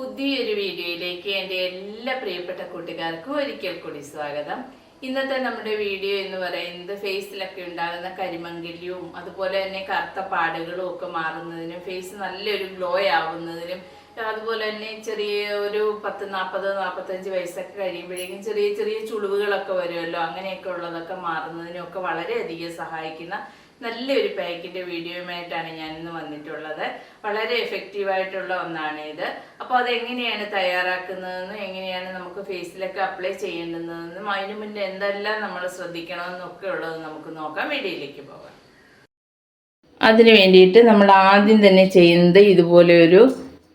പുതിയൊരു വീഡിയോയിലേക്ക് എന്റെ എല്ലാ പ്രിയപ്പെട്ട കൂട്ടുകാർക്കും ഒരിക്കൽ കൂടി സ്വാഗതം. ഇന്നത്തെ നമ്മുടെ വീഡിയോ എന്ന് പറയുന്നത് ഫേസിലൊക്കെ ഉണ്ടാകുന്ന കരിമങ്കല്യവും അതുപോലെ തന്നെ കറുത്ത പാടുകളും ഒക്കെ മാറുന്നതിനും ഫേസ് നല്ലൊരു ഗ്ലോ ആവുന്നതിനും അതുപോലെ തന്നെ ചെറിയ ഒരു പത്ത് നാൽപ്പത് നാൽപ്പത്തഞ്ച് വയസ്സൊക്കെ കഴിയുമ്പോഴേക്കും ചെറിയ ചെറിയ ചുളിവുകളൊക്കെ വരുമല്ലോ അങ്ങനെയൊക്കെ ഉള്ളതൊക്കെ മാറുന്നതിനും ഒക്കെ വളരെയധികം സഹായിക്കുന്ന നല്ലൊരു പാക്കിന്റെ വീഡിയോയുമായിട്ടാണ് ഞാൻ ഇന്ന് വന്നിട്ടുള്ളത്. വളരെ എഫക്റ്റീവ് ആയിട്ടുള്ള ഒന്നാണ് ഇത്. അപ്പോൾ അതെങ്ങനെയാണ് തയ്യാറാക്കുന്നതെന്നും എങ്ങനെയാണ് നമുക്ക് ഫേസിലൊക്കെ അപ്ലൈ ചെയ്യേണ്ടുന്നതെന്നും അതിനു മുന്നേ എന്തെല്ലാം നമ്മൾ ശ്രദ്ധിക്കണമെന്നൊക്കെ ഉള്ളത് നമുക്ക് നോക്കാം. വീഡിയോയിലേക്ക് പോകാം. അതിന് വേണ്ടിയിട്ട് നമ്മൾ ആദ്യം തന്നെ ചെയ്യുന്നത് ഇതുപോലെ ഒരു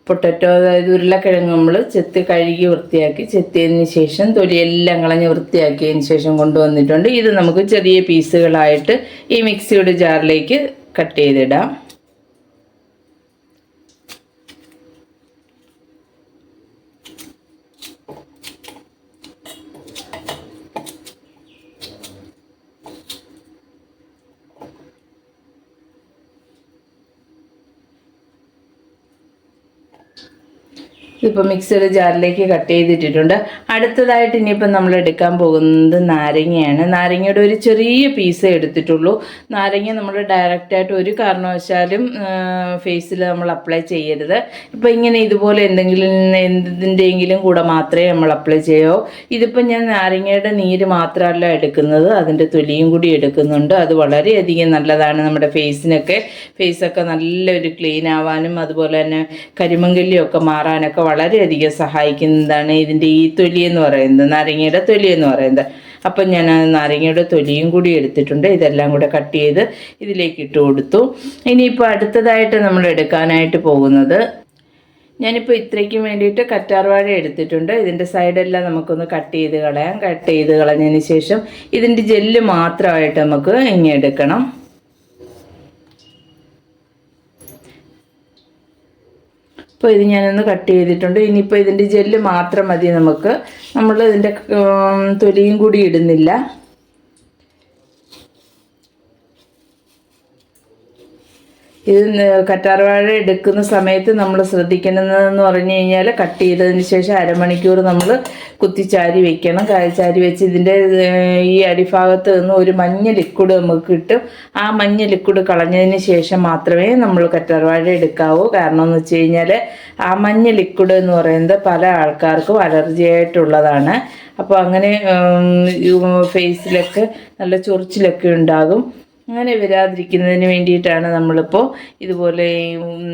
പൊട്ടറ്റോ അതായത് ഉരുളക്കിഴങ്ങ് നമ്മൾ ചെത്തി കഴുകി വൃത്തിയാക്കി ചെത്തിയതിന് ശേഷം തൊലിയെല്ലാം കളഞ്ഞ് വൃത്തിയാക്കിയതിന് ശേഷം കൊണ്ടുവന്നിട്ടുണ്ട്. ഇത് നമുക്ക് ചെറിയ പീസുകളായിട്ട് ഈ മിക്സിയുടെ ജാറിലേക്ക് കട്ട് ചെയ്തിടാം. ഇപ്പോൾ മിക്സിയുടെ ജാറിലേക്ക് കട്ട് ചെയ്തിട്ടിട്ടുണ്ട്. അടുത്തതായിട്ട് ഇനിയിപ്പോൾ നമ്മൾ എടുക്കാൻ പോകുന്നത് നാരങ്ങയാണ്. നാരങ്ങയുടെ ഒരു ചെറിയ പീസേ എടുത്തിട്ടുള്ളൂ. നാരങ്ങ നമ്മൾ ഡയറക്റ്റായിട്ട് ഒരു കാരണവശാലും ഫേസിൽ നമ്മൾ അപ്ലൈ ചെയ്യരുത്. ഇപ്പോൾ ഇങ്ങനെ ഇതുപോലെ എന്തെങ്കിലും എന്തിന്റെയെങ്കിലും കൂടെ മാത്രമേ നമ്മൾ അപ്ലൈ ചെയ്യൂ. ഇതിപ്പോൾ ഞാൻ നാരങ്ങയുടെ നീര് മാത്രമല്ല എടുക്കുന്നത്. അതിന്റെ തൊലിയും കൂടി എടുക്കുന്നുണ്ട്. അത് വളരെയധികം നല്ലതാണ് നമ്മുടെ ഫേസിനൊക്കെ ഫേസൊക്കെ നല്ലൊരു ക്ലീൻ ആവാനും അതുപോലെ തന്നെ കരിമങ്കല്യൊക്കെ മാറാനൊക്കെ വളരെയധികം സഹായിക്കുന്നതാണ് ഇതിന്റെ ഈ തൊലി എന്ന് പറയുന്നത് നാരങ്ങയുടെ തൊലി എന്ന് പറയുന്നത്. അപ്പം ഞാൻ ആ നാരങ്ങയുടെ തൊലിയും കൂടി എടുത്തിട്ടുണ്ട്. ഇതെല്ലാം കൂടെ കട്ട് ചെയ്ത് ഇതിലേക്ക് ഇട്ട് കൊടുത്തു. ഇനിയിപ്പോൾ അടുത്തതായിട്ട് നമ്മൾ എടുക്കാനായിട്ട് പോകുന്നത് ഞാനിപ്പോൾ ഇത്രയ്ക്കും വേണ്ടിയിട്ട് കറ്റാർവാഴ എടുത്തിട്ടുണ്ട്. ഇതിന്റെ സൈഡെല്ലാം നമുക്കൊന്ന് കട്ട് ചെയ്ത് കളയാം. കട്ട് ചെയ്ത് കളഞ്ഞതിന് ശേഷം ഇതിന്റെ ജെല്ല് മാത്രമായിട്ട് നമുക്ക് ഇങ്ങനെ എടുക്കണം. ഇപ്പോൾ ഇത് ഞാനൊന്ന് കട്ട് ചെയ്തിട്ടുണ്ട്. ഇനിയിപ്പോൾ ഇതിന്റെ ജെല്ല് മാത്രം മതി നമുക്ക്. നമ്മൾ ഇതിന്റെ തൊലിയും കൂടി ഇടുന്നില്ല. ഇത് കറ്റാർവാഴ എടുക്കുന്ന സമയത്ത് നമ്മൾ ശ്രദ്ധിക്കേണ്ടതെന്ന് പറഞ്ഞു കഴിഞ്ഞാൽ കട്ട് ചെയ്തതിന് ശേഷം അരമണിക്കൂർ നമ്മൾ കുത്തിച്ചാരി വെക്കണം. ചാരി വെച്ച് ഇതിന്റെ ഈ അടിഭാഗത്ത് നിന്ന് ഒരു മഞ്ഞ ലിക്വിഡ് നമുക്ക് കിട്ടും. ആ മഞ്ഞ ലിക്വിഡ് കളഞ്ഞതിന് ശേഷം മാത്രമേ നമ്മൾ കറ്റാർവാഴ എടുക്കാവൂ. കാരണം എന്ന് വെച്ച് കഴിഞ്ഞാൽ ആ മഞ്ഞ ലിക്വിഡ് എന്ന് പറയുന്നത് പല ആൾക്കാർക്കും അലർജി ആയിട്ടുള്ളതാണ്. അപ്പോൾ അങ്ങനെ ഫേസിലൊക്കെ നല്ല ചൊറിച്ചിലൊക്കെ ഉണ്ടാകും. അങ്ങനെ വരാതിരിക്കുന്നതിന് വേണ്ടിയിട്ടാണ് നമ്മളിപ്പോൾ ഇതുപോലെ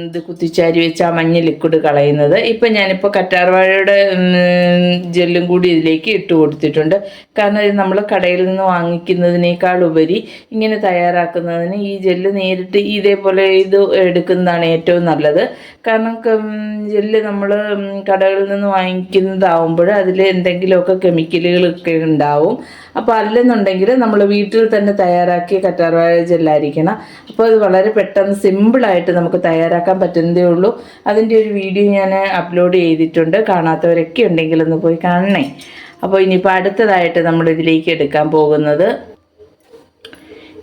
ഇത് കുത്തിച്ചാരി വെച്ച് ആ മഞ്ഞ ലിക്വിഡ് കളയുന്നത്. ഇപ്പം ഞാനിപ്പോൾ കറ്റാർവാഴയുടെ ജെല്ലും കൂടി ഇതിലേക്ക് ഇട്ട് കൊടുത്തിട്ടുണ്ട്. കാരണം ഇത് നമ്മൾ കടയിൽ നിന്ന് വാങ്ങിക്കുന്നതിനേക്കാൾ ഉപരി ഇങ്ങനെ തയ്യാറാക്കുന്നതിന് ഈ ജെല്ല് നേരിട്ട് ഇതേപോലെ ഇത് എടുക്കുന്നതാണ് ഏറ്റവും നല്ലത്. കാരണം ജെല്ല് നമ്മൾ കടകളിൽ നിന്ന് വാങ്ങിക്കുന്നതാവുമ്പോൾ അതിൽ എന്തെങ്കിലുമൊക്കെ കെമിക്കലുകളൊക്കെ ഉണ്ടാവും. അപ്പോൾ അല്ലെന്നുണ്ടെങ്കിൽ നമ്മൾ വീട്ടിൽ തന്നെ തയ്യാറാക്കിയ കറ്റാർവാഴ ജെല്ലായിരിക്കണം അപ്പോൾ അത് വളരെ പെട്ടെന്ന് സിമ്പിളായിട്ട് നമുക്ക് തയ്യാറാക്കാൻ പറ്റുന്നതേ ഉള്ളൂ. അതിന്റെ ഒരു വീഡിയോ ഞാൻ അപ്ലോഡ് ചെയ്തിട്ടുണ്ട്. കാണാത്തവരൊക്കെ ഉണ്ടെങ്കിൽ ഒന്ന് പോയി കാണണേ. അപ്പോൾ ഇനിയിപ്പോൾ അടുത്തതായിട്ട് നമ്മൾ ഇതിലേക്ക് എടുക്കാൻ പോകുന്നത്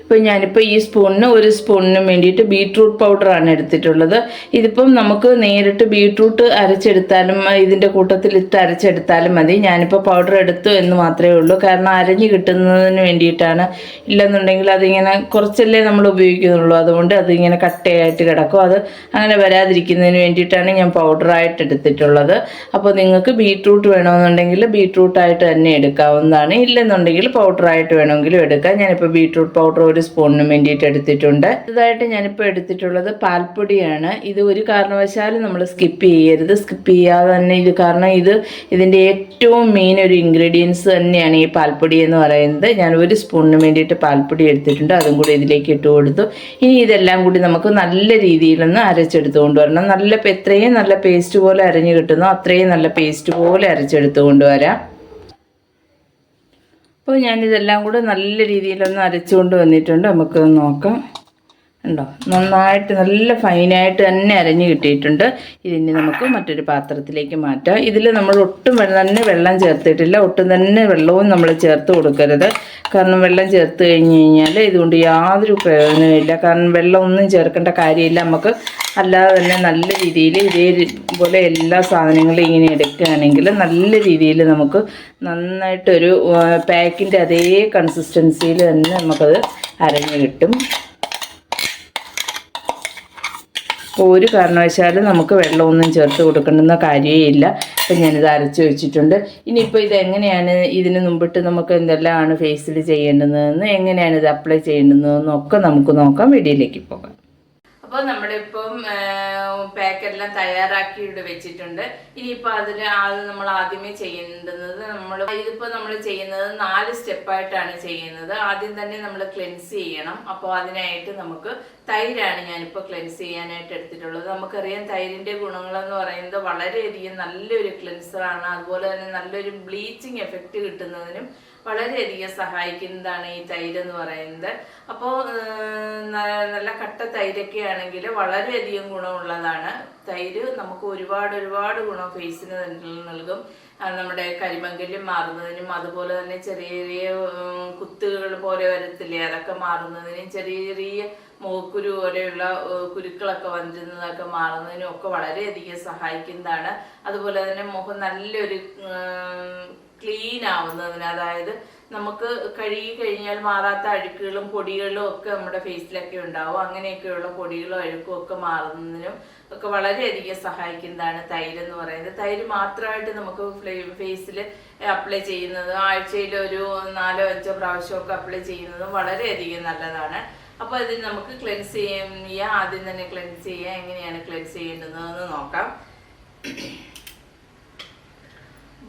ഇപ്പം ഞാനിപ്പോൾ ഈ സ്പൂണിന് ഒരു സ്പൂണിന് വേണ്ടിയിട്ട് ബീട്രൂട്ട് പൗഡറാണ് എടുത്തിട്ടുള്ളത്. ഇതിപ്പം നമുക്ക് നേരിട്ട് ബീട്രൂട്ട് അരച്ചെടുത്താലും ഇതിന്റെ കൂട്ടത്തിൽ ഇട്ട് അരച്ചെടുത്താലും മതി. ഞാനിപ്പോൾ പൗഡർ എടുത്തു എന്ന് മാത്രമേ ഉള്ളൂ. കാരണം അരഞ്ഞ് കിട്ടുന്നതിന് വേണ്ടിയിട്ടാണ്. ഇല്ലെന്നുണ്ടെങ്കിൽ അതിങ്ങനെ കുറച്ചല്ലേ നമ്മൾ ഉപയോഗിക്കുന്നുള്ളൂ. അതുകൊണ്ട് അതിങ്ങനെ കട്ടയായിട്ട് കിടക്കും. അത് അങ്ങനെ വരാതിരിക്കുന്നതിന് വേണ്ടിയിട്ടാണ് ഞാൻ പൗഡറായിട്ട് എടുത്തിട്ടുള്ളത്. അപ്പോൾ നിങ്ങൾക്ക് ബീട്രൂട്ട് വേണമെന്നുണ്ടെങ്കിൽ ബീട്രൂട്ടായിട്ട് തന്നെ എടുക്കാവുന്നതാണ്. ഇല്ലെന്നുണ്ടെങ്കിൽ പൗഡറായിട്ട് വേണമെങ്കിലും എടുക്കാം. ഞാനിപ്പോൾ ബീട്രൂട്ട് പൗഡർ ഒരു സ്പൂണിന് വേണ്ടിയിട്ട് എടുത്തിട്ടുണ്ട്. ഇതായിട്ട് ഞാനിപ്പോൾ എടുത്തിട്ടുള്ളത് പാൽപ്പൊടിയാണ്. ഇത് ഒരു കാരണവശാലും നമ്മൾ സ്കിപ്പ് ചെയ്യരുത്. സ്കിപ്പ് ചെയ്യാതെ തന്നെ ഇത് കാരണം ഇത് ഇതിന്റെ ഏറ്റവും മെയിൻ ഒരു ഇൻഗ്രീഡിയൻസ് തന്നെയാണ് ഈ പാൽപ്പൊടി എന്ന് പറയുന്നത്. ഞാൻ ഒരു സ്പൂണിന് വേണ്ടിയിട്ട് പാൽപ്പൊടി എടുത്തിട്ടുണ്ട്. അതും കൂടി ഇതിലേക്ക് ഇട്ട് കൊടുത്തു. ഇനി ഇതെല്ലാം കൂടി നമുക്ക് നല്ല രീതിയിലൊന്ന് അരച്ചെടുത്ത് കൊണ്ടുവരണം നല്ല എത്രയും നല്ല പേസ്റ്റ് പോലെ അരഞ്ഞു കിട്ടുന്നു അത്രയും നല്ല പേസ്റ്റ് പോലെ അരച്ചെടുത്ത് കൊണ്ടുവരാം അപ്പോൾ ഞാനിതെല്ലാം കൂടെ നല്ല രീതിയിലൊന്ന് അരച്ചുകൊണ്ട് വന്നിട്ടുണ്ട്. നമുക്ക് നോക്കാം. ഉണ്ടോ? നന്നായിട്ട് നല്ല ഫൈനായിട്ട് തന്നെ അരഞ്ഞ് കിട്ടിയിട്ടുണ്ട്. ഇതിന് നമുക്ക് മറ്റൊരു പാത്രത്തിലേക്ക് മാറ്റാം. ഇതിൽ നമ്മൾ ഒട്ടും വെള്ളം തന്നെ വെള്ളം ചേർത്തിട്ടില്ല. ഒട്ടും തന്നെ വെള്ളവും നമ്മൾ ചേർത്ത് കൊടുക്കരുത്. കാരണം വെള്ളം ചേർത്ത് കഴിഞ്ഞ് കഴിഞ്ഞാൽ ഇതുകൊണ്ട് യാതൊരു പ്രയോജനമില്ല കാരണം വെള്ളം ഒന്നും ചേർക്കേണ്ട കാര്യമില്ല നമുക്ക്. അല്ലാതെ തന്നെ നല്ല രീതിയിൽ ഇതേപോലെ എല്ലാ സാധനങ്ങളും ഇങ്ങനെ എടുക്കുകയാണെങ്കിൽ നല്ല രീതിയിൽ നമുക്ക് നന്നായിട്ടൊരു പാക്കിന്റെ അതേ കൺസിസ്റ്റൻസിയിൽ തന്നെ നമുക്കത് അരഞ്ഞ് കിട്ടും അപ്പോൾ ഒരു കാരണവശാലും നമുക്ക് വെള്ളമൊന്നും ചേർത്ത് കൊടുക്കേണ്ടുന്ന കാര്യമേ ഇല്ല. അപ്പം ഞാനിത് അരച്ച് വെച്ചിട്ടുണ്ട്. ഇനിയിപ്പോൾ ഇത് എങ്ങനെയാണ് ഇതിന് മുമ്പിട്ട് നമുക്ക് എന്തെല്ലാമാണ് ഫേസിൽ ചെയ്യേണ്ടതെന്ന് എങ്ങനെയാണ് ഇത് അപ്ലൈ ചെയ്യേണ്ടതെന്നൊക്കെ നമുക്ക് നോക്കാം. വീഡിയോയിലേക്ക് പോകാം. അപ്പോൾ ഇപ്പം പാക്കെല്ലാം തയ്യാറാക്കി ഇവിടെ വെച്ചിട്ടുണ്ട്. ഇനിയിപ്പോൾ അതിൽ ആദ്യം നമ്മൾ ആദ്യമേ ചെയ്യേണ്ടുന്നത് നമ്മൾ ഇതിപ്പോൾ നമ്മൾ ചെയ്യുന്നത് നാല് സ്റ്റെപ്പായിട്ടാണ് ചെയ്യുന്നത്. ആദ്യം തന്നെ നമ്മൾ ക്ലെൻസ് ചെയ്യണം. അപ്പോൾ അതിനായിട്ട് നമുക്ക് തൈരാണ് ഞാനിപ്പോൾ ക്ലെൻസ് ചെയ്യാനായിട്ട് എടുത്തിട്ടുള്ളത്. നമുക്കറിയാം തൈരിന്റെ ഗുണങ്ങളെന്ന് പറയുന്നത് വളരെയധികം നല്ലൊരു ക്ലെൻസറാണ്. അതുപോലെ തന്നെ നല്ലൊരു ബ്ലീച്ചിങ് എഫക്റ്റ് കിട്ടുന്നതിനും വളരെയധികം സഹായിക്കുന്നതാണ് ഈ തൈര് എന്ന് പറയുന്നത്. അപ്പോൾ നല്ല കട്ട തൈരൊക്കെ ആണെങ്കിൽ വളരെയധികം ഗുണമുള്ളതാണ്. തൈര് നമുക്ക് ഒരുപാട് ഒരുപാട് ഗുണം ഫേസിന് നൽകും. നമ്മുടെ കരിമങ്കല്യം മാറുന്നതിനും അതുപോലെ തന്നെ ചെറിയ ചെറിയ കുത്തുകൾ പോലെ വരത്തില്ലേ? അതൊക്കെ മാറുന്നതിനും ചെറിയ ചെറിയ മുഖക്കുരു പോലെയുള്ള കുരുക്കളൊക്കെ വന്നിരുന്നതൊക്കെ മാറുന്നതിനും ഒക്കെ വളരെയധികം സഹായിക്കുന്നതാണ്. അതുപോലെ തന്നെ മുഖം നല്ലൊരു ക്ലീൻ ആവുന്നതിന്. അതായത് നമുക്ക് കഴുകി കഴിഞ്ഞാൽ മാറാത്ത അഴുക്കുകളും പൊടികളും ഒക്കെ നമ്മുടെ ഫേസിലൊക്കെ ഉണ്ടാവും. അങ്ങനെയൊക്കെയുള്ള പൊടികളും അഴുക്കും ഒക്കെ മാറുന്നതിനും ഒക്കെ വളരെയധികം സഹായിക്കുന്നതാണ് തൈര് എന്ന് പറയുന്നത്. തൈര് മാത്രമായിട്ട് നമുക്ക് ഫേസിൽ അപ്ലൈ ചെയ്യുന്നത് ആഴ്ചയിൽ ഒരു നാലോ അഞ്ചോ പ്രാവശ്യമൊക്കെ അപ്ലൈ ചെയ്യുന്നതും വളരെയധികം നല്ലതാണ്. അപ്പോൾ ഇതിന് നമുക്ക് ക്ലെൻസ് ചെയ്യാം. ആദ്യം തന്നെ ക്ലെൻസ് ചെയ്യാം. എങ്ങനെയാണ് ക്ലെൻസ് ചെയ്യേണ്ടതെന്ന് നോക്കാം.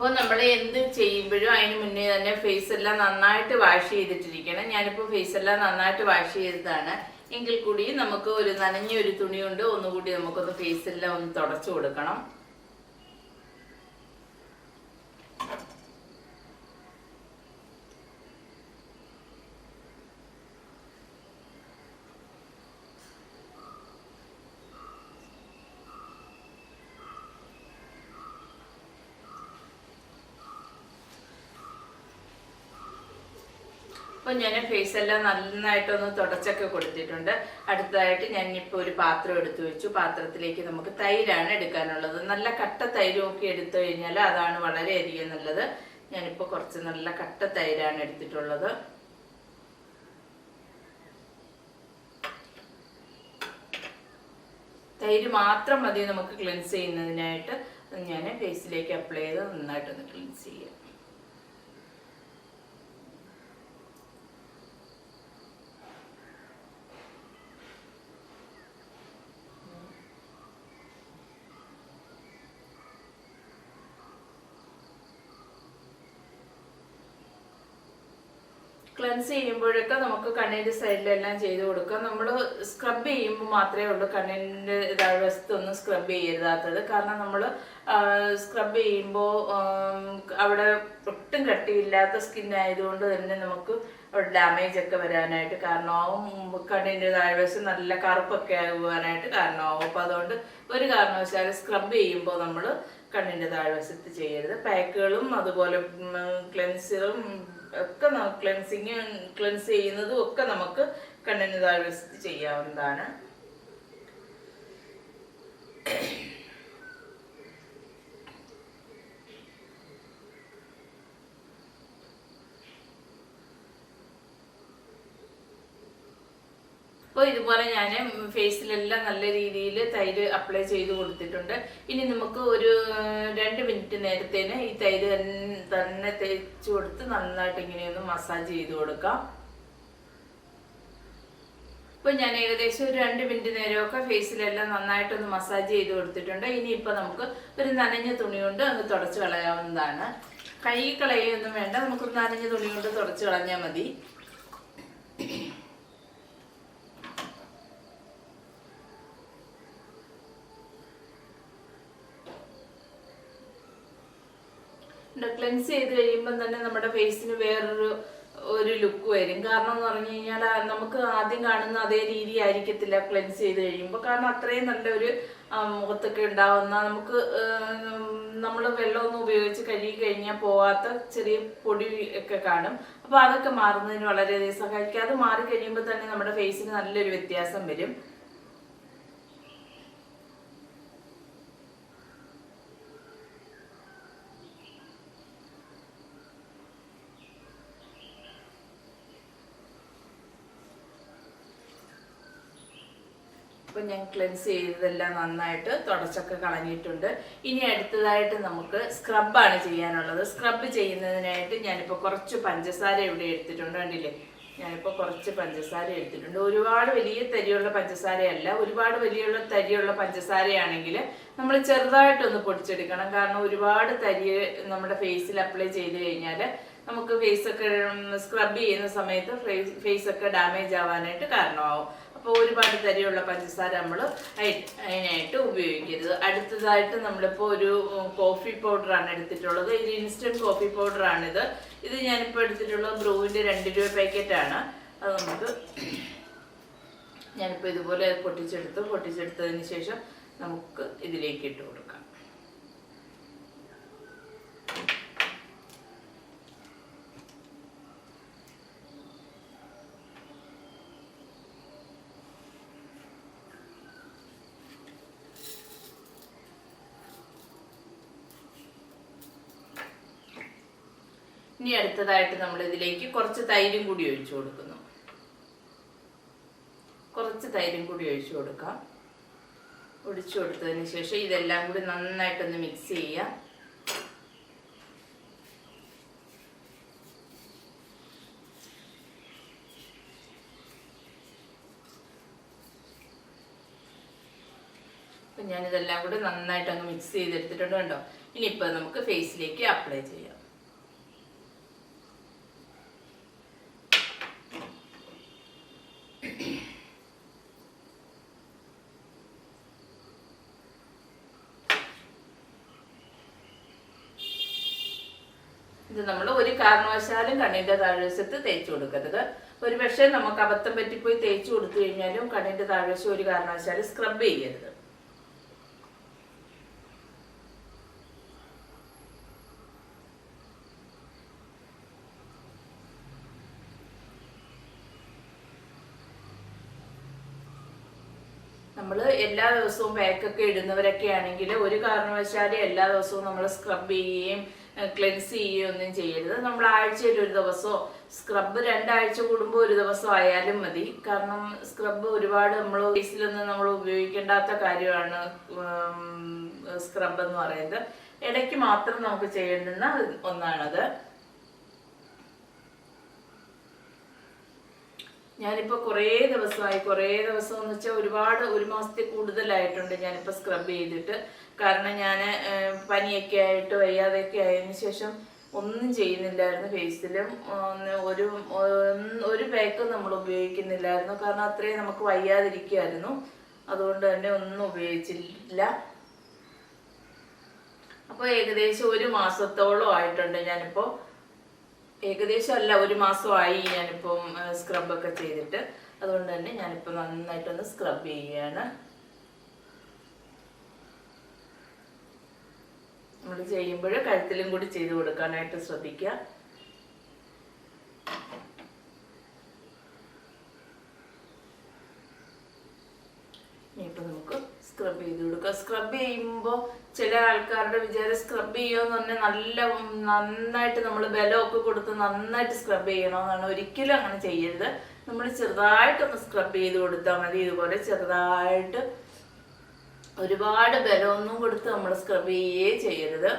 അപ്പോൾ നമ്മൾ എന്ത് ചെയ്യുമ്പോഴും അതിന് മുന്നേ തന്നെ ഫേസ് എല്ലാം നന്നായിട്ട് വാഷ് ചെയ്തിട്ടിരിക്കണം. ഞാനിപ്പോൾ ഫേസ് എല്ലാം നന്നായിട്ട് വാഷ് ചെയ്തതാണ്. എങ്കിൽ കൂടി നമുക്ക് ഒരു നനഞ്ഞ ഒരു തുണി കൊണ്ട് ഒന്നുകൂടി നമുക്കൊന്ന് ഫേസ് എല്ലാം ഒന്ന് തുടച്ചു കൊടുക്കണം. അപ്പോൾ ഞാൻ ഫേസ് എല്ലാം നന്നായിട്ടൊന്ന് തുടച്ചൊക്കെ കൊടുത്തിട്ടുണ്ട്. അടുത്തതായിട്ട് ഞാൻ ഇപ്പോൾ ഒരു പാത്രം എടുത്തു വെച്ചു. പാത്രത്തിലേക്ക് നമുക്ക് തൈരാണ് എടുക്കാനുള്ളത്. നല്ല കട്ട തൈര് ഒക്കെ എടുത്തു കഴിഞ്ഞാൽ അതാണ് വളരെയധികം നല്ലത്. ഞാനിപ്പോൾ കുറച്ച് നല്ല കട്ട തൈരാണ് എടുത്തിട്ടുള്ളത്. തൈര് മാത്രം മതി നമുക്ക് ക്ലെൻസ് ചെയ്യുന്നതിനായിട്ട്. ഞാൻ ഫേസിലേക്ക് അപ്ലൈ ചെയ്ത് നന്നായിട്ടൊന്ന് ക്ലെൻസ് ചെയ്യാം. ക്ലൻസ് ചെയ്യുമ്പോഴൊക്കെ നമുക്ക് കണ്ണിന്റെ സൈഡിലെല്ലാം ചെയ്ത് കൊടുക്കാം നമ്മൾ സ്ക്രബ് ചെയ്യുമ്പോൾ മാത്രമേ ഉള്ളൂ കണ്ണിന്റെ വശത്തൊന്നും സ്ക്രബ് ചെയ്യരുതാത്തത്. കാരണം നമ്മൾ സ്ക്രബ് ചെയ്യുമ്പോൾ അവിടെ ഒട്ടും കട്ടിയില്ലാത്ത സ്കിൻ ആയതുകൊണ്ട് തന്നെ നമുക്ക് ഡാമേജ് ഒക്കെ വരാനായിട്ട് കാരണമാവും. കണ്ണിന്റെ താഴ്വശം നല്ല കറുപ്പൊക്കെ ആകുവാനായിട്ട് കാരണമാവും. അപ്പോൾ അതുകൊണ്ട് ഒരു കാരണവശാലും സ്ക്രബ് ചെയ്യുമ്പോൾ നമ്മൾ കണ്ണിന്റെ താഴ്വശത്ത് ചെയ്യരുത്. പാക്കുകളും അതുപോലെ ക്ലെൻസറും ഒക്കെ ക്ലെൻസിങ് ക്ലെൻസ് ചെയ്യുന്നതും ഒക്കെ നമുക്ക് കണ്ണിന് താഴെ ചെയ്യാവുന്നതാണ്. അപ്പോൾ ഇതുപോലെ ഞാൻ ഫേസിലെല്ലാം നല്ല രീതിയിൽ തൈര് അപ്ലൈ ചെയ്ത് കൊടുത്തിട്ടുണ്ട്. ഇനി നമുക്ക് ഒരു രണ്ട് മിനിറ്റ് നേരത്തേന് ഈ തൈര് തന്നെ തേച്ച് കൊടുത്ത് നന്നായിട്ട് ഇങ്ങനെയൊന്ന് മസാജ് ചെയ്ത് കൊടുക്കാം. ഇപ്പൊ ഞാൻ ഏകദേശം ഒരു രണ്ട് മിനിറ്റ് നേരമൊക്കെ ഫേസിലെല്ലാം നന്നായിട്ടൊന്ന് മസാജ് ചെയ്ത് കൊടുത്തിട്ടുണ്ട്. ഇനിയിപ്പോൾ നമുക്ക് ഒരു നനഞ്ഞ തുണി കൊണ്ട് അങ്ങ് തുടച്ച് കളയാവുന്നതാണ്. കൈ കളയൊന്നും വേണ്ട. നമുക്ക് നനഞ്ഞ തുണി കൊണ്ട് തുടച്ച് കളഞ്ഞാൽ മതി. ക്ലെൻസ് ചെയ്ത് കഴിയുമ്പോൾ തന്നെ നമ്മുടെ ഫേസിന് വേറൊരു ഒരു ലുക്ക് വരും. കാരണം എന്ന് പറഞ്ഞു കഴിഞ്ഞാൽ നമുക്ക് ആദ്യം കാണുന്ന അതേ രീതി ആയിരിക്കത്തില്ല ക്ലെൻസ് ചെയ്ത് കഴിയുമ്പോൾ കാരണം അത്രയും നല്ലൊരു മുഖത്തൊക്കെ ഉണ്ടാവുന്ന നമുക്ക് നമ്മൾ വെള്ളമൊന്നും ഉപയോഗിച്ച് കഴുകി കഴിഞ്ഞാൽ പോവാത്ത ചെറിയ പൊടി ഒക്കെ കാണും. അപ്പോൾ അതൊക്കെ മാറുന്നതിന് വളരെയധികം സഹായിക്കും. അത് മാറി കഴിയുമ്പോൾ തന്നെ നമ്മുടെ ഫേസിന് നല്ലൊരു വ്യത്യാസം വരും. ഞാൻ ക്ലെൻസ് ചെയ്തതെല്ലാം നന്നായിട്ട് തുടച്ചൊക്കെ കളഞ്ഞിട്ടുണ്ട്. ഇനി അടുത്തതായിട്ട് നമുക്ക് സ്ക്രബാണ് ചെയ്യാനുള്ളത്. സ്ക്രബ് ചെയ്യുന്നതിനായിട്ട് ഞാനിപ്പോൾ കുറച്ച് പഞ്ചസാര ഇവിടെ എടുത്തിട്ടുണ്ട് കണ്ടില്ലേ? ഞാനിപ്പോൾ കുറച്ച് പഞ്ചസാര എടുത്തിട്ടുണ്ട്. ഒരുപാട് വലിയ തരിയുള്ള പഞ്ചസാരയല്ല ഒരുപാട് വലിയുള്ള തരിയുള്ള പഞ്ചസാരയാണെങ്കിൽ നമ്മൾ ചെറുതായിട്ടൊന്ന് പൊടിച്ചെടുക്കണം. കാരണം ഒരുപാട് തരി നമ്മുടെ ഫേസിൽ അപ്ലൈ ചെയ്ത് കഴിഞ്ഞാൽ നമുക്ക് ഫേസ് ഒക്കെ സ്ക്രബ് ചെയ്യുന്ന സമയത്ത് ഫേസ് ഒക്കെ ഡാമേജ് ആവാനായിട്ട് കാരണമാവും. അപ്പോൾ ഒരുപാട് തരിയുള്ള പഞ്ചസാര നമ്മൾ അതിനായിട്ട് ഉപയോഗിക്കരുത്. അടുത്തതായിട്ട് നമ്മളിപ്പോൾ ഒരു കോഫി പൗഡറാണ് എടുത്തിട്ടുള്ളത്. ഇത് ഇൻസ്റ്റന്റ് കോഫി പൗഡറാണിത് ഇത് ഞാനിപ്പോൾ എടുത്തിട്ടുള്ളത് ബ്രൂവിന്റെ രണ്ട് രൂപ പാക്കറ്റാണ് അത് നമുക്ക് ഞാനിപ്പോൾ ഇതുപോലെ പൊട്ടിച്ചെടുത്ത്. പൊട്ടിച്ചെടുത്തതിന് ശേഷം നമുക്ക് ഇതിലേക്ക് ഇട്ട് കൊടുക്കാം. ഇനി അടുത്തതായിട്ട് നമ്മൾ ഇതിലേക്ക് കുറച്ച് തൈരും കൂടി ഒഴിച്ചു കൊടുക്കുന്നു. കുറച്ച് തൈരും കൂടി ഒഴിച്ചു കൊടുക്കാം. ഒഴിച്ചു കൊടുത്തതിന് ശേഷം ഇതെല്ലാം കൂടി നന്നായിട്ടൊന്ന് മിക്സ് ചെയ്യാം. ഞാനിതെല്ലാം കൂടി നന്നായിട്ട് അങ്ങ് മിക്സ് ചെയ്തെടുത്തിട്ടുണ്ട് കണ്ടോ? ഇനിയിപ്പോൾ നമുക്ക് ഫേസിലേക്ക് അപ്ലൈ ചെയ്യാം ഇത് നമ്മൾ ഒരു കാരണവശാലും കണ്ണിന്റെ താഴ്വശത്ത് തേച്ചു കൊടുക്കരുത്. ഒരു പക്ഷേ നമുക്ക് അബദ്ധം പറ്റിപ്പോയി തേച്ചു കൊടുത്തു കഴിഞ്ഞാലും കണ്ണിന്റെ താഴ്വശം ഒരു കാരണവശാലും സ്ക്രബ് ചെയ്യരുത് നമ്മൾ എല്ലാ ദിവസവും പാക്കൊക്കെ ഇടുന്നവരൊക്കെ ആണെങ്കിൽ ഒരു കാരണവശാലും എല്ലാ ദിവസവും നമ്മൾ സ്ക്രബ് ചെയ്യുകയും ക്ലെൻസ് ചെയ്യുകയും ഒന്നും ചെയ്യരുത്. നമ്മൾ ആഴ്ചയിൽ ഒരു ദിവസമോ സ്ക്രബ് രണ്ടാഴ്ച കൂടുമ്പോൾ ഒരു ദിവസം ആയാലും മതി. കാരണം സ്ക്രബ് ഒരുപാട് നമ്മൾ ഫേസിലൊന്നും നമ്മൾ ഉപയോഗിക്കേണ്ടാത്ത കാര്യമാണ് സ്ക്രബ് എന്ന് പറയുന്നത്. ഇടയ്ക്ക് മാത്രം നമുക്ക് ചെയ്യേണ്ടുന്ന ഒന്നാണത്. ഞാനിപ്പോൾ കുറേ ദിവസമായി കുറേ ദിവസം എന്ന് വെച്ചാൽ ഒരുപാട് ഒരു മാസത്തിൽ കൂടുതലായിട്ടുണ്ട് ഞാനിപ്പോൾ സ്ക്രബ് ചെയ്തിട്ട്. കാരണം ഞാൻ പനിയൊക്കെ ആയിട്ട് വയ്യാതെയൊക്കെ ആയതിനു ശേഷം ഒന്നും ചെയ്യുന്നില്ലായിരുന്നു ഫേസിലും. ഒരു ഒരു പാക്കും നമ്മൾ ഉപയോഗിക്കുന്നില്ലായിരുന്നു. കാരണം അത്രയും നമുക്ക് വയ്യാതിരിക്കുമായിരുന്നു അതുകൊണ്ട് തന്നെ ഒന്നും ഉപയോഗിച്ചില്ല. അപ്പോൾ ഏകദേശം ഒരു മാസത്തോളം ആയിട്ടുണ്ട് ഞാനിപ്പോൾ ഏകദേശം അല്ല ഒരു മാസമായി ഞാനിപ്പം സ്ക്രബൊക്കെ ചെയ്തിട്ട്. അതുകൊണ്ട് തന്നെ ഞാനിപ്പോൾ നന്നായിട്ടൊന്ന് സ്ക്രബ് ചെയ്യുകയാണ് നമ്മൾ ചെയ്യുമ്പോൾ കഴുത്തിലും കൂടി ചെയ്ത് കൊടുക്കാനായിട്ട് ശ്രദ്ധിക്കുക. ഇനിയിപ്പോൾ നമുക്ക് സ്ക്രബ് ചെയ്ത് കൊടുക്കുക സ്ക്രബ് ചെയ്യുമ്പോൾ ചില ആൾക്കാരുടെ വിചാരം സ്ക്രബ് ചെയ്യുമെന്ന് പറഞ്ഞാൽ നല്ല നന്നായിട്ട് നമ്മൾ ബലമൊക്കെ കൊടുത്ത് നന്നായിട്ട് സ്ക്രബ് ചെയ്യണമെന്നാണ്. ഒരിക്കലും അങ്ങനെ ചെയ്യരുത്. നമ്മൾ ചെറുതായിട്ടൊന്ന് സ്ക്രബ് ചെയ്ത് കൊടുത്താൽ മതി. ഇതുപോലെ ചെറുതായിട്ട് ഒരുപാട് ബലമൊന്നും കൊടുത്ത് നമ്മൾ സ്ക്രബ് ചെയ്യേ ചെയ്യരുത്.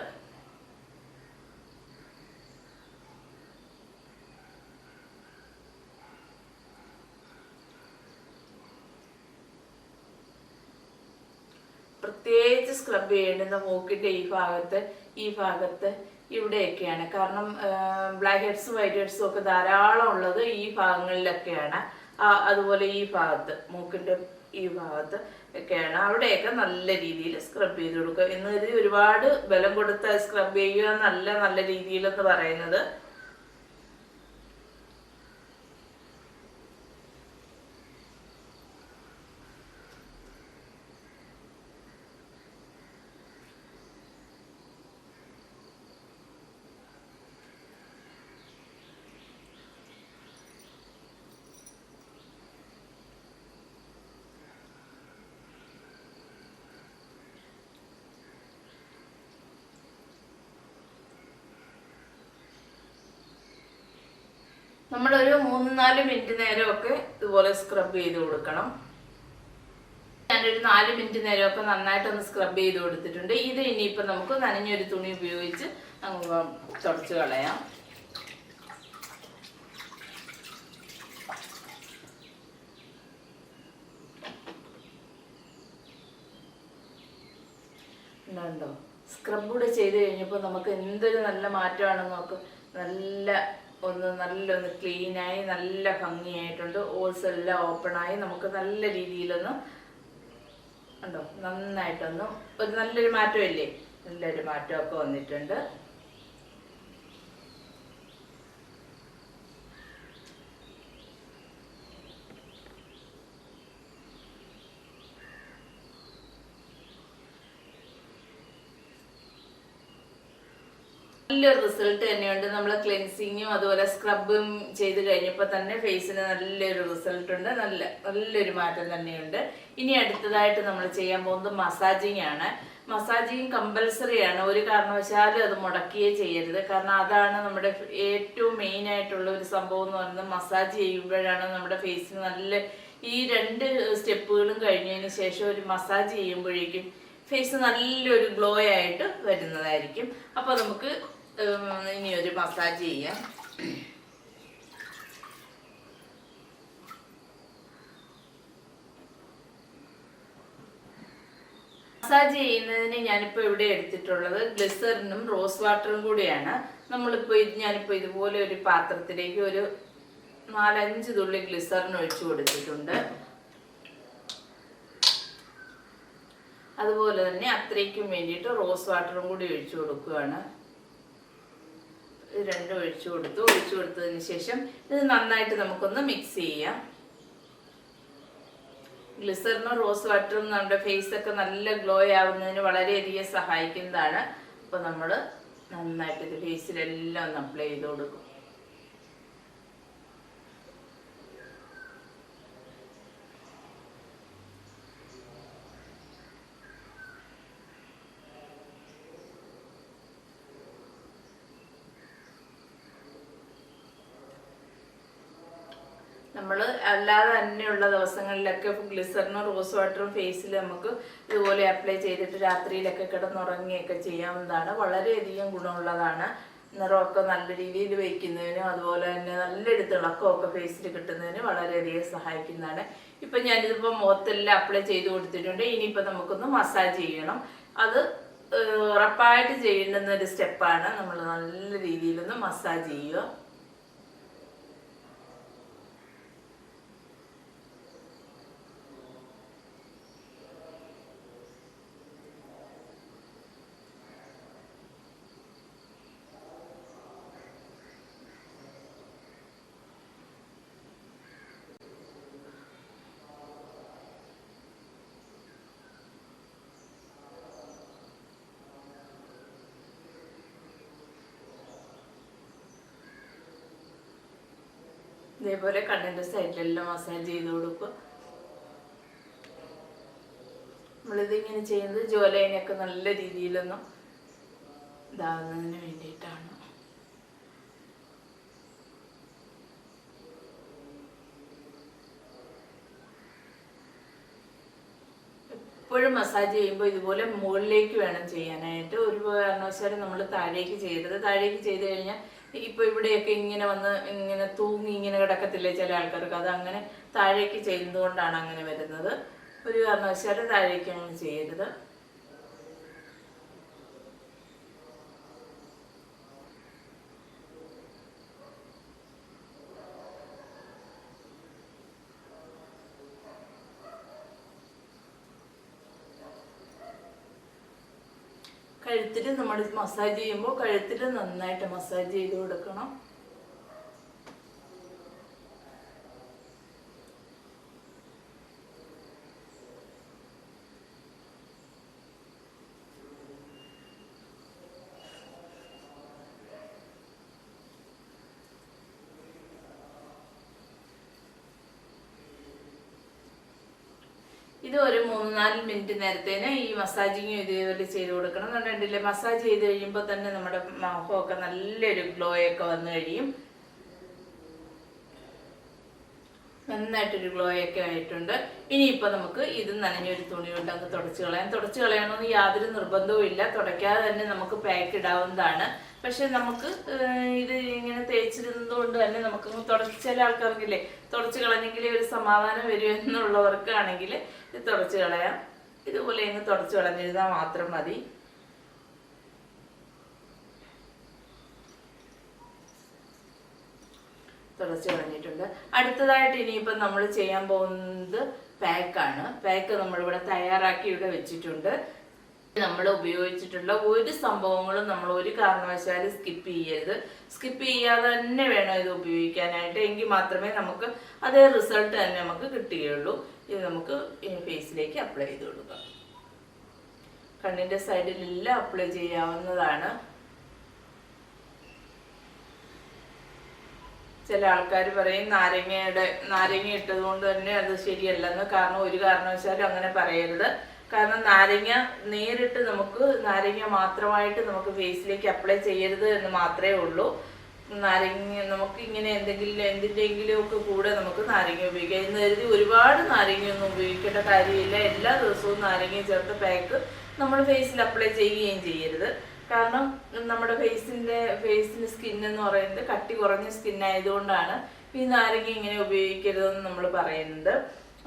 സ്ക്രബ് ചെയ്യേണ്ടുന്ന മൂക്കിന്റെ ഈ ഭാഗത്ത് ഈ ഭാഗത്ത് ഇവിടെയൊക്കെയാണ്. കാരണം ബ്ലാക്ക് ഹെഡ്സും വൈറ്റ് ഹെഡ്സും ഒക്കെ ധാരാളം ഉള്ളത് ഈ ഭാഗങ്ങളിലൊക്കെയാണ്. അതുപോലെ ഈ ഭാഗത്ത് മൂക്കിന്റെ ഈ ഭാഗത്ത് ഒക്കെയാണ്. അവിടെയൊക്കെ നല്ല രീതിയിൽ സ്ക്രബ് ചെയ്ത് കൊടുക്കുക. എന്ന് കരുതി ഒരുപാട് ബലം കൊടുത്ത് സ്ക്രബ് ചെയ്യുക നല്ല നല്ല രീതിയിലെന്ന് പറയുന്നത്. നമ്മളൊരു മൂന്ന് നാല് മിനിറ്റ് നേരമൊക്കെ ഇതുപോലെ സ്ക്രബ് ചെയ്ത് കൊടുക്കണം. ഞാനൊരു നാല് മിനിറ്റ് നേരമൊക്കെ നന്നായിട്ടൊന്ന് സ്ക്രബ് ചെയ്ത് കൊടുത്തിട്ടുണ്ട്. ഇത് ഇനിയിപ്പോൾ നമുക്ക് നനഞ്ഞൊരു തുണി ഉപയോഗിച്ച് തുടച്ച് കളയാം. ണ്ടോ സ്ക്രബ് കൂടെ ചെയ്ത് കഴിഞ്ഞപ്പോൾ നമുക്ക് എന്തൊരു നല്ല മാറ്റമാണെന്ന് നോക്ക്. നല്ല ഒന്ന് നല്ലൊന്ന് ക്ലീനായി നല്ല ഭംഗിയായിട്ടുണ്ട്. ഓൾസ് എല്ലാം ഓപ്പണായി നമുക്ക് നല്ല രീതിയിലൊന്ന് ഉണ്ടോ നന്നായിട്ടൊന്ന് ഒരു നല്ലൊരു മാറ്റമില്ലേ? നല്ലൊരു മാറ്റമൊക്കെ വന്നിട്ടുണ്ട്. നല്ലൊരു റിസൾട്ട് തന്നെയുണ്ട്. നമ്മൾ ക്ലെൻസിങ്ങും അതുപോലെ സ്ക്രബും ചെയ്ത് കഴിഞ്ഞപ്പോൾ തന്നെ ഫേസിന് നല്ലൊരു റിസൾട്ട് ഉണ്ട് നല്ല നല്ലൊരു മാറ്റം തന്നെയുണ്ട്. ഇനി അടുത്തതായിട്ട് നമ്മൾ ചെയ്യാൻ പോകുന്നത് മസാജിങ് ആണ്. മസാജിങ് കമ്പൽസറി ആണ്. ഒരു കാരണവശാലും അത് മുടക്കിയേ ചെയ്യരുത്. കാരണം അതാണ് നമ്മുടെ ഏറ്റവും മെയിൻ ആയിട്ടുള്ള ഒരു സംഭവം എന്ന് പറയുന്നത് മസാജ് ചെയ്യുമ്പോഴാണ് നമ്മുടെ ഫേസിന് നല്ല ഈ രണ്ട് സ്റ്റെപ്പുകളും കഴിഞ്ഞതിന് ശേഷം ഒരു മസാജ് ചെയ്യുമ്പോഴേക്കും ഫേസ് നല്ലൊരു ഗ്ലോ ആയിട്ട് വരുന്നതായിരിക്കും. അപ്പോൾ നമുക്ക് ഇനി ഒരു മസാജ് ചെയ്യാം. മസാജ് ചെയ്യുന്നതിന് ഞാനിപ്പോൾ ഇവിടെ എടുത്തിട്ടുള്ളത് ഗ്ലിസറിനും റോസ് വാട്ടറും കൂടിയാണ്. നമ്മളിപ്പോൾ ഇത് ഞാനിപ്പോൾ ഇതുപോലെ ഒരു പാത്രത്തിലേക്ക് ഒരു നാലഞ്ച് തുള്ളി ഗ്ലിസറിൻ ഒഴിച്ചു കൊടുത്തിട്ടുണ്ട്. അതുപോലെ തന്നെ അത്രയ്ക്കും വേണ്ടിയിട്ട് റോസ് വാട്ടറും കൂടി ഒഴിച്ചു കൊടുക്കുകയാണ് ഇത് രണ്ടും ഒഴിച്ചു കൊടുത്തു. ഒഴിച്ചു കൊടുത്തതിന് ശേഷം ഇത് നന്നായിട്ട് നമുക്കൊന്ന് മിക്സ് ചെയ്യാം. ഗ്ലിസറിനും റോസ് വാട്ടറും നമ്മുടെ ഫേസ് ഒക്കെ നല്ല ഗ്ലോ ആവുന്നതിന് വളരെയധികം സഹായിക്കുന്നതാണ്. അപ്പോൾ നമ്മൾ നന്നായിട്ട് ഇത് ഫേസിലെല്ലാം ഒന്ന് അപ്ലൈ ചെയ്ത് കൊടുക്കും. നമ്മൾ അല്ലാതെ തന്നെയുള്ള ദിവസങ്ങളിലൊക്കെ ഗ്ലിസറിനും റോസ് വാട്ടറും ഫേസിൽ നമുക്ക് ഇതുപോലെ അപ്ലൈ ചെയ്തിട്ട് രാത്രിയിലൊക്കെ കിടന്നുറങ്ങിയൊക്കെ ചെയ്യാവുന്നതാണ്. വളരെയധികം ഗുണമുള്ളതാണ്. നിറമൊക്കെ നല്ല രീതിയിൽ വയ്ക്കുന്നതിനും അതുപോലെ തന്നെ നല്ലൊരു തിളക്കമൊക്കെ ഫേസിൽ കിട്ടുന്നതിന് വളരെയധികം സഹായിക്കുന്നതാണ്. ഇപ്പം ഞാനിതിപ്പോൾ മുഖത്തെല്ലാം അപ്ലൈ ചെയ്ത് കൊടുത്തിട്ടുണ്ട്. ഇനിയിപ്പോൾ നമുക്കൊന്ന് മസാജ് ചെയ്യണം. അത് ഉറപ്പായിട്ട് ചെയ്യേണ്ടുന്ന ഒരു സ്റ്റെപ്പാണ്. നമ്മൾ നല്ല രീതിയിലൊന്ന് മസാജ് ചെയ്യുക. ഇതേപോലെ കണ്ണിന്റെ സൈഡിലെല്ലാം മസാജ് ചെയ്ത് കൊടുക്കുക. നമ്മളിത് ഇങ്ങനെ ചെയ്യുന്നത് ജോലൈനൊക്കെ നല്ല രീതിയിലൊന്നും ഇതാകുന്നതിന് വേണ്ടിയിട്ടാണ്. എപ്പോഴും മസാജ് ചെയ്യുമ്പോൾ ഇതുപോലെ മുകളിലേക്ക് വേണം ചെയ്യാനായിട്ട്. ഒരു കാരണവശാലും നമ്മൾ താഴേക്ക് ചെയ്യരുത്. താഴേക്ക് ചെയ്ത് കഴിഞ്ഞാൽ ഇപ്പോൾ ഇവിടെയൊക്കെ ഇങ്ങനെ വന്ന് ഇങ്ങനെ തൂങ്ങി ഇങ്ങനെ കിടക്കത്തില്ലേ ചില ആൾക്കാർക്ക്? അത് അങ്ങനെ താഴേക്ക് ചെയ്യുന്നതുകൊണ്ടാണ് അങ്ങനെ വരുന്നത്. ഒരു കാരണവശാലും താഴേക്ക് അങ്ങനെ ചെയ്യരുത് കഴുത്തിൽ നമ്മൾ മസാജ് ചെയ്യുമ്പോൾ കഴുത്തിൽ നന്നായിട്ട് മസാജ് ചെയ്ത് കൊടുക്കണം. ഇത് ഒരു മൂന്ന് നാല് മിനിറ്റ് നേരത്തേന് ഈ മസാജിങ് ഇതേപോലെ ചെയ്ത് കൊടുക്കണം എന്നുണ്ടെങ്കിൽ മസാജ് ചെയ്ത് കഴിയുമ്പോൾ തന്നെ നമ്മുടെ മുഖമൊക്കെ നല്ലൊരു ഗ്ലോ ഒക്കെ വന്നു കഴിയും. നന്നായിട്ടൊരു ഗ്ലോ ഒക്കെ ആയിട്ടുണ്ട്. ഇനിയിപ്പോൾ നമുക്ക് ഇത് നനഞ്ഞൊരു തുണി കൊണ്ട് അങ്ങ് തുടച്ച് കളയാം. തുടച്ച് കളയണമെന്ന് യാതൊരു നിർബന്ധവും ഇല്ല തുടയ്ക്കാതെ തന്നെ നമുക്ക് പാക്ക് ഇടാവുന്നതാണ്. പക്ഷെ നമുക്ക് ഇത് ഇങ്ങനെ തേച്ചിരുന്നത് കൊണ്ട് തന്നെ നമുക്ക് തുടച്ച് ചില ആൾക്കാർക്കില്ലേ തുടച്ച് കളഞ്ഞെങ്കിലേ ഒരു സമാധാനം വരും എന്നുള്ളവർക്കാണെങ്കിൽ ഇത് തുടച്ച് കളയാം. ഇതുപോലെ ഇങ്ങനെ തുടച്ച് കളഞ്ഞിരുന്നാൽ മാത്രം മതി. തുടച്ച് കളഞ്ഞിട്ടുണ്ട്. അടുത്തതായിട്ട് ഇനിയിപ്പം നമ്മൾ ചെയ്യാൻ പോകുന്നത് പാക്കാണ്. പാക്ക് നമ്മളിവിടെ തയ്യാറാക്കി ഇവിടെ വെച്ചിട്ടുണ്ട്. നമ്മൾ ഉപയോഗിച്ചിട്ടുള്ള ഒരു സംഭവങ്ങളും നമ്മൾ ഒരു കാരണവശാലും സ്കിപ്പ് ചെയ്യരുത്. സ്കിപ്പ് ചെയ്യാതെ തന്നെ വേണം ഇത് ഉപയോഗിക്കാനായിട്ട്. എങ്കിൽ മാത്രമേ നമുക്ക് അതേ റിസൾട്ട് തന്നെ നമുക്ക് കിട്ടുകയുള്ളൂ. ഇത് നമുക്ക് ഫേസിലേക്ക് അപ്ലൈ ചെയ്ത് കൊടുക്കാം. കണ്ണിന്റെ സൈഡിലെല്ലാം അപ്ലൈ ചെയ്യാവുന്നതാണ്. ചില ആൾക്കാർ പറയും നാരങ്ങയുടെ നാരങ്ങ ഇട്ടത് കൊണ്ട് തന്നെ അത് ശരിയല്ലെന്ന്. കാരണം ഒരു കാരണവശാലും അങ്ങനെ പറയരുത്. കാരണം നാരങ്ങ നേരിട്ട് നമുക്ക് നാരങ്ങ മാത്രമായിട്ട് നമുക്ക് ഫേസിലേക്ക് അപ്ലൈ ചെയ്യരുത് എന്ന് മാത്രമേ ഉള്ളൂ. നാരങ്ങ നമുക്ക് ഇങ്ങനെ എന്തെങ്കിലും എന്തിന്റെങ്കിലും ഒക്കെ കൂടെ നമുക്ക് നാരങ്ങ ഉപയോഗിക്കാം. എന്ന് കരുതി ഒരുപാട് നാരങ്ങയൊന്നും ഉപയോഗിക്കേണ്ട കാര്യമില്ല. എല്ലാ ദിവസവും നാരങ്ങ ചേർത്ത പാക്ക് നമ്മൾ ഫേസിൽ അപ്ലൈ ചെയ്യുകയും ചെയ്യരുത്. കാരണം നമ്മുടെ ഫേസിന്റെ ഫേസിന്റെ സ്കിൻ എന്ന് പറയുന്നത് കട്ടി കുറഞ്ഞ സ്കിൻ ആയതുകൊണ്ടാണ് ഈ നാരങ്ങ ഇങ്ങനെ ഉപയോഗിക്കരുതെന്ന് നമ്മൾ പറയുന്നത്.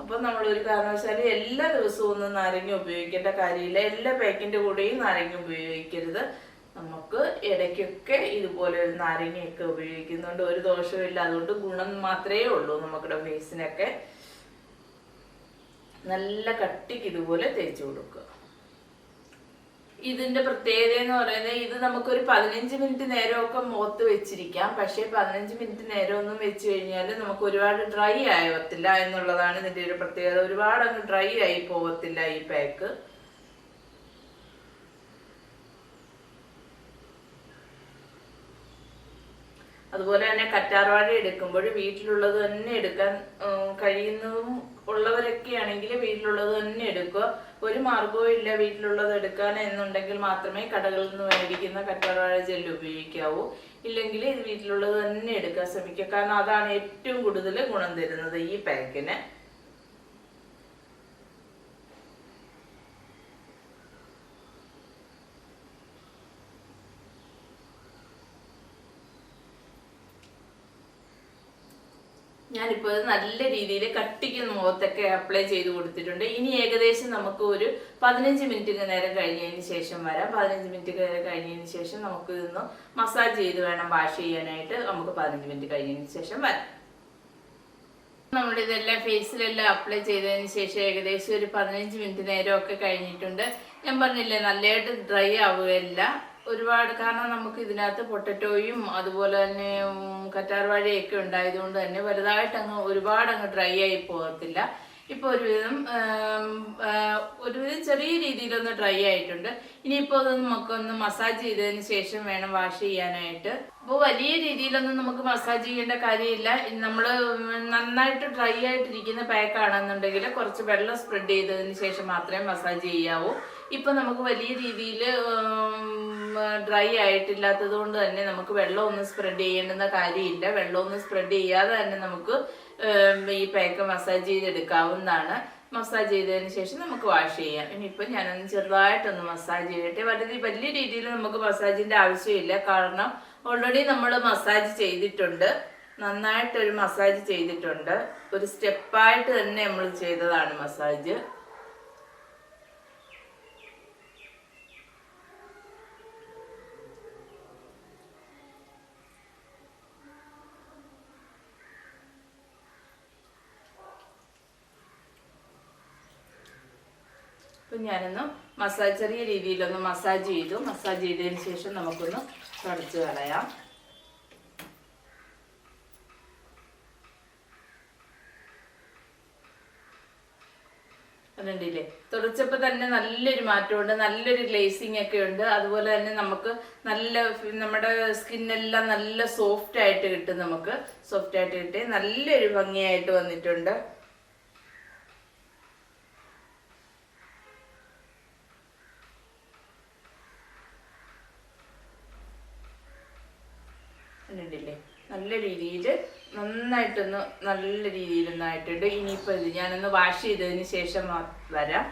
അപ്പം നമ്മൾ ഒരു കാരണവശാലും എല്ലാ ദിവസവും ഒന്നും നാരങ്ങ ഉപയോഗിക്കേണ്ട കാര്യമില്ല. എല്ലാ പാക്കിന്റെ കൂടെയും നാരങ്ങ ഉപയോഗിക്കരുത്. നമുക്ക് ഇടയ്ക്കൊക്കെ ഇതുപോലെ ഒരു നാരങ്ങയൊക്കെ ഉപയോഗിക്കുന്നുണ്ട്. ഒരു ദോഷവും അതുകൊണ്ട് ഗുണം മാത്രമേ ഉള്ളൂ നമ്മുടെ ഫേസിനൊക്കെ. നല്ല കട്ടിക്ക് ഇതുപോലെ തേച്ചു കൊടുക്കുക. ഇതിന്റെ പ്രത്യേകത എന്ന് പറയുന്നത് ഇത് നമുക്കൊരു പതിനഞ്ച് മിനിറ്റ് നേരമൊക്കെ മുഖത്ത് വെച്ചിരിക്കാം. പക്ഷേ പതിനഞ്ച് മിനിറ്റ് നേരം ഒന്നും വെച്ച് കഴിഞ്ഞാൽ നമുക്ക് ഒരുപാട് ഡ്രൈ ആവത്തില്ല എന്നുള്ളതാണ് ഇതിന്റെ ഒരു പ്രത്യേകത. ഒരുപാട് അങ്ങ് ഡ്രൈ ആയി പോവത്തില്ല ഈ പാക്ക്. അതുപോലെ തന്നെ കറ്റാർവാഴ എടുക്കുമ്പോൾ വീട്ടിലുള്ളത് തന്നെ എടുക്കാൻ കഴിയുന്നതും ഉള്ളവരൊക്കെ ആണെങ്കിൽ വീട്ടിലുള്ളത് തന്നെ എടുക്കുക. ഒരു മാർഗവും ഇല്ല വീട്ടിലുള്ളത് എടുക്കാൻ എന്നുണ്ടെങ്കിൽ മാത്രമേ കടകളിൽ നിന്ന് മേടിക്കുന്ന കറ്റാർവാഴ ജെല്ല് ഉപയോഗിക്കാവൂ. ഇല്ലെങ്കിൽ ഇത് വീട്ടിലുള്ളത് തന്നെ എടുക്കാൻ ശ്രമിക്കുക. കാരണം അതാണ് ഏറ്റവും കൂടുതൽ ഗുണം തരുന്നത് ഈ പാക്കിന്. ഞാനിപ്പോൾ നല്ല രീതിയിൽ കട്ടിക്ക് മുഖത്തൊക്കെ അപ്ലൈ ചെയ്ത് കൊടുത്തിട്ടുണ്ട്. ഇനി ഏകദേശം നമുക്ക് ഒരു പതിനഞ്ച് മിനിറ്റ് നേരം കഴിഞ്ഞതിന് ശേഷം വരാം. പതിനഞ്ച് മിനിറ്റ് നേരം കഴിഞ്ഞതിന് ശേഷം നമുക്ക് ഇതൊന്ന് മസാജ് ചെയ്ത് വേണം വാഷ് ചെയ്യാനായിട്ട്. നമുക്ക് പതിനഞ്ച് മിനിറ്റ് കഴിഞ്ഞതിന് ശേഷം വരാം. നമ്മുടെ ഇതെല്ലാം ഫേസിലെല്ലാം അപ്ലൈ ചെയ്തതിന് ശേഷം ഏകദേശം ഒരു പതിനഞ്ച് മിനിറ്റ് നേരമൊക്കെ കഴിഞ്ഞിട്ടുണ്ട്. ഞാൻ പറഞ്ഞില്ലേ നല്ലതായിട്ട് ഡ്രൈ ആവുകയില്ല. ഒരുപാട് കാരണം നമുക്ക് ഇതിനകത്ത് പൊട്ടറ്റോയും അതുപോലെ തന്നെ ഉം, ഉണ്ടായത് ഉണ്ടായതുകൊണ്ട് തന്നെ വലുതായിട്ട് അങ്ങ് ഒരുപാട് അങ്ങ് ഡ്രൈ ആയി പോകത്തില്ല. ഇപ്പോൾ ഒരുവിധം ഒരുവിധം ചെറിയ രീതിയിലൊന്ന് ഡ്രൈ ആയിട്ടുണ്ട്. ഇനിയിപ്പോൾ അത് നമുക്കൊന്ന് മസാജ് ചെയ്തതിന് ശേഷം വേണം വാഷ് ചെയ്യാനായിട്ട്. അപ്പോൾ വലിയ രീതിയിലൊന്നും നമുക്ക് മസാജ് ചെയ്യേണ്ട കാര്യമില്ല. നമ്മൾ നന്നായിട്ട് ഡ്രൈ ആയിട്ടിരിക്കുന്ന പാക്ക് ആണെന്നുണ്ടെങ്കിൽ കുറച്ച് വെള്ളം സ്പ്രെഡ് ചെയ്തതിന് ശേഷം മാത്രമേ മസാജ് ചെയ്യാവൂ. ഇപ്പൊ നമുക്ക് വലിയ രീതിയിൽ ഡ്രൈ ആയിട്ടില്ലാത്തത് കൊണ്ട് തന്നെ നമുക്ക് വെള്ളമൊന്നും സ്പ്രെഡ് ചെയ്യേണ്ടുന്ന കാര്യമില്ല. വെള്ളമൊന്നും സ്പ്രെഡ് ചെയ്യാതെ തന്നെ നമുക്ക് ഈ പാക്ക് മസാജ് ചെയ്തെടുക്കാവുന്നതാണ്. മസാജ് ചെയ്തതിന് ശേഷം നമുക്ക് വാഷ് ചെയ്യാം. ഇനിയിപ്പോൾ ഞാനൊന്ന് ചെറുതായിട്ടൊന്ന് മസാജ് ചെയ്യട്ടെ. വലിയ വലിയ രീതിയിൽ നമുക്ക് മസാജിന്റെ ആവശ്യമില്ല. കാരണം ഓൾറെഡി നമ്മൾ മസാജ് ചെയ്തിട്ടുണ്ട്. നന്നായിട്ടൊരു മസാജ് ചെയ്തിട്ടുണ്ട്. ഒരു സ്റ്റെപ്പായിട്ട് തന്നെ നമ്മൾ ചെയ്തതാണ് മസാജ് അപ്പം ഞാനൊന്ന് മസാജ് ചെറിയ രീതിയിലൊന്ന് മസാജ് ചെയ്തു. മസാജ് ചെയ്തതിന് ശേഷം നമുക്കൊന്ന് തുടച്ച് കളയാം. കണ്ടില്ലേ? തുടച്ചപ്പോൾ തന്നെ നല്ലൊരു മാറ്റമുണ്ട്. നല്ലൊരു ഗ്ലേസിങ് ഒക്കെ ഉണ്ട്. അതുപോലെ തന്നെ നമുക്ക് നല്ല നമ്മുടെ സ്കിന്നെല്ലാം നല്ല സോഫ്റ്റ് ആയിട്ട് കിട്ടും നമുക്ക്. സോഫ്റ്റ് ആയിട്ട് കിട്ടി. നല്ലൊരു ഭംഗിയായിട്ട് വന്നിട്ടുണ്ട് കണ്ടിട്ടില്ലേ നല്ല രീതിയിൽ നന്നായിട്ടൊന്ന് നല്ല രീതിയിൽ ഒന്നായിട്ടുണ്ട് ഇനിയിപ്പോൾ ഇത് ഞാനൊന്ന് വാഷ് ചെയ്തതിന് ശേഷം വരാം.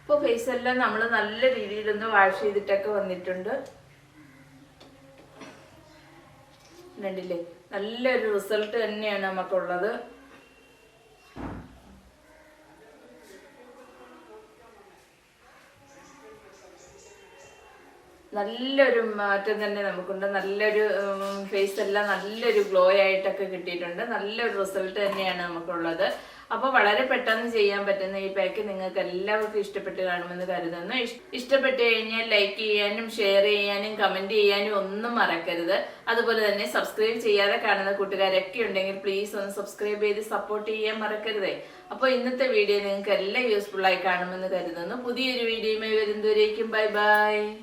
ഇപ്പോൾ ഫേസ് എല്ലാം നമ്മൾ നല്ല രീതിയിലൊന്ന് വാഷ് ചെയ്തിട്ടൊക്കെ വന്നിട്ടുണ്ട്. കണ്ടില്ലേ? നല്ലൊരു റിസൾട്ട് തന്നെയാണ് നമുക്കുള്ളത്. നല്ലൊരു മാറ്റം തന്നെ നമുക്കുണ്ട്. നല്ലൊരു ഫേസ് എല്ലാം നല്ലൊരു ഗ്ലോ ആയിട്ടൊക്കെ കിട്ടിയിട്ടുണ്ട്. നല്ലൊരു റിസൾട്ട് തന്നെയാണ് നമുക്കുള്ളത്. അപ്പോൾ വളരെ പെട്ടെന്ന് ചെയ്യാൻ പറ്റുന്ന ഈ പാക്ക് നിങ്ങൾക്ക് എല്ലാവർക്കും ഇഷ്ടപ്പെട്ട് കാണുമെന്ന് കരുതുന്നു. ഇഷ്- ഇഷ്ടപ്പെട്ട് കഴിഞ്ഞാൽ ലൈക്ക് ചെയ്യാനും ഷെയർ ചെയ്യാനും കമന്റ് ചെയ്യാനും ഒന്നും മറക്കരുത്. അതുപോലെ തന്നെ സബ്സ്ക്രൈബ് ചെയ്യാതെ കാണുന്ന കൂട്ടുകാരൊക്കെ ഉണ്ടെങ്കിൽ പ്ലീസ് ഒന്ന് സബ്സ്ക്രൈബ് ചെയ്ത് സപ്പോർട്ട് ചെയ്യാൻ മറക്കരുതേ. അപ്പോൾ ഇന്നത്തെ വീഡിയോ നിങ്ങൾക്ക് എല്ലാം യൂസ്ഫുൾ ആയി കാണുമെന്ന് കരുതുന്നു. പുതിയൊരു വീഡിയോയുമായി വരുന്നവരേക്കും ബൈ ബൈ